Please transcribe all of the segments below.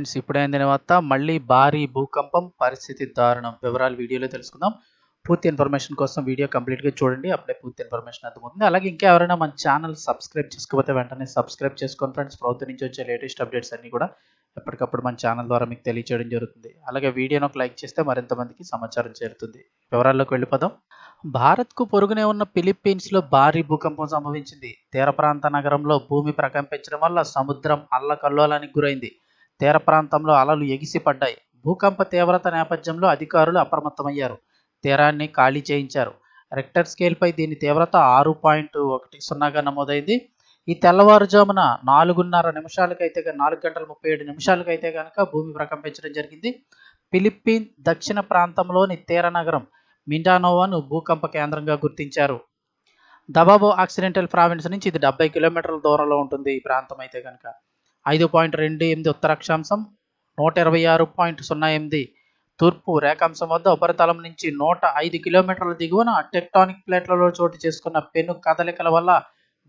Friends ఇప్పుడైన తర్వాత మళ్ళీ భారీ భూకంపం పరిస్థితి దారుణం. వివరాలు వీడియోలో తెలుసుకుందాం. పూర్తి ఇన్ఫర్మేషన్ కోసం వీడియో కంప్లీట్గా చూడండి. అప్పుడే పూర్తి ఇన్ఫర్మేషన్ అర్థమవుతుంది. అలాగే ఇంకా ఎవరైనా మన ఛానల్ సబ్స్క్రైబ్ చేసుకోకపోతే వెంటనే సబ్స్క్రైబ్ చేసుకోండి ఫ్రెండ్స్. ప్రభుత్వం నుంచి వచ్చే లేటెస్ట్ అప్డేట్స్ అన్నీ కూడా ఎప్పటికప్పుడు మన ఛానల్ ద్వారా మీకు తెలియచేయడం జరుగుతుంది. అలాగే వీడియోను ఒక లైక్ చేస్తే మరింత మందికి సమాచారం చేరుతుంది. వివరాల్లోకి వెళ్ళిపోదాం. భారత్కు పొరుగునే ఉన్న ఫిలిప్పీన్స్లో భారీ భూకంపం సంభవించింది. తీర ప్రాంత నగరంలో భూమి ప్రకంపించడం వల్ల సముద్రం అల్లకల్లోలానికి గురైంది. తీర ప్రాంతంలో అలలు ఎగిసిపడ్డాయి. భూకంప తీవ్రత నేపథ్యంలో అధికారులు అప్రమత్తమయ్యారు. తీరాన్ని ఖాళీ చేయించారు. రెక్టర్ స్కేల్పై దీని తీవ్రత ఆరు పాయింట్ ఒకటి సున్నాగా నమోదైంది. ఈ తెల్లవారుజామున నాలుగున్నర నిమిషాలకైతే నాలుగు గంటల ముప్పై ఏడు నిమిషాలకైతే కనుక భూమి ప్రకంపించడం జరిగింది. ఫిలిప్పీన్ దక్షిణ ప్రాంతంలోని తీర నగరం మిండానోవాను భూకంప కేంద్రంగా గుర్తించారు. దబాబో ఆక్సిడెంటల్ ప్రావిన్స్ నుంచి ఇది డెబ్బై కిలోమీటర్ల దూరంలో ఉంటుంది ఈ ప్రాంతం అయితే కనుక ఐదు పాయింట్ రెండు ఎనిమిది ఉత్తర అక్షాంశం నూట ఇరవై ఆరు పాయింట్ సున్నా ఎనిమిది తూర్పు రేఖాంశం వద్ద ఉపరితలం నుంచి నూట ఐదు కిలోమీటర్ల దిగువన టెక్టానిక్ ప్లేట్లలో చోటు చేసుకున్న పెను కదలికల వల్ల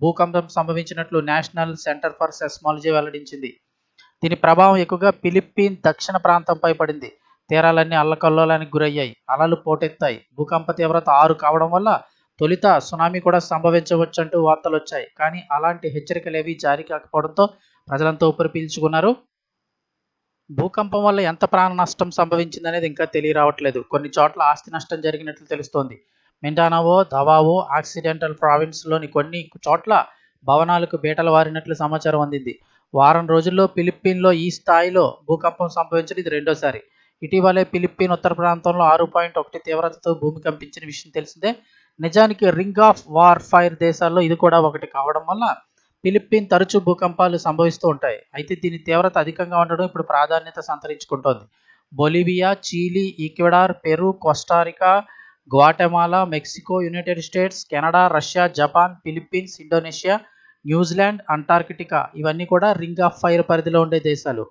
భూకంపం సంభవించినట్లు నేషనల్ సెంటర్ ఫర్ సెస్మాలజీ వెల్లడించింది. దీని ప్రభావం ఎక్కువగా ఫిలిప్పీన్ దక్షిణ ప్రాంతంపై పడింది. తీరాలన్నీ అల్లకల్లోలానికి గురయ్యాయి. అలలు పోటెత్తాయి. భూకంప తీవ్రత ఆరు కావడం వల్ల తొలుత సునామీ కూడా సంభవించవచ్చంటూ వార్తలు వచ్చాయి కానీ అలాంటి హెచ్చరికలు ఏవి జారీ కాకపోవడంతో ప్రజలంతా ఊపిరి పీల్చుకున్నారు. భూకంపం వల్ల ఎంత ప్రాణ నష్టం సంభవించింది అనేది ఇంకా తెలియరావట్లేదు. కొన్ని చోట్ల ఆస్తి నష్టం జరిగినట్లు తెలుస్తోంది. మిండానావో దవావో ఆక్సిడెంటల్ ప్రావిన్స్లోని కొన్ని చోట్ల భవనాలకు బీటలు వారినట్లు సమాచారం అందింది. వారం రోజుల్లో ఫిలిప్పీన్లో ఈ స్థాయిలో భూకంపం సంభవించడం ఇది రెండోసారి. ఇటీవలే ఫిలిప్పీన్ ఉత్తర ప్రాంతంలో ఆరు పాయింట్ ఒకటి తీవ్రతతో భూమి కంపించిన విషయం తెలిసిందే. నిజానికి రింగ్ ఆఫ్ వార్ ఫైర్ దేశాల్లో ఇది కూడా ఒకటి కావడం వల్ల ఫిలిప్పీన్ తరచూ భూకంపాలు సంభవిస్తూ ఉంటాయి. అయితే దీని తీవ్రత అధికంగా ఉండడం ఇప్పుడు ప్రాధాన్యత సంతరించుకుంటోంది. Bolivia Chile Ecuador Peru Costa Rica Guatemala Mexico United States Canada Russia Japan Philippines Indonesia New Zealand Antarctica ఇవన్నీ కూడా రింగ్ ఆఫ్ ఫైర్ పరిధిలో ఉండే దేశాలు.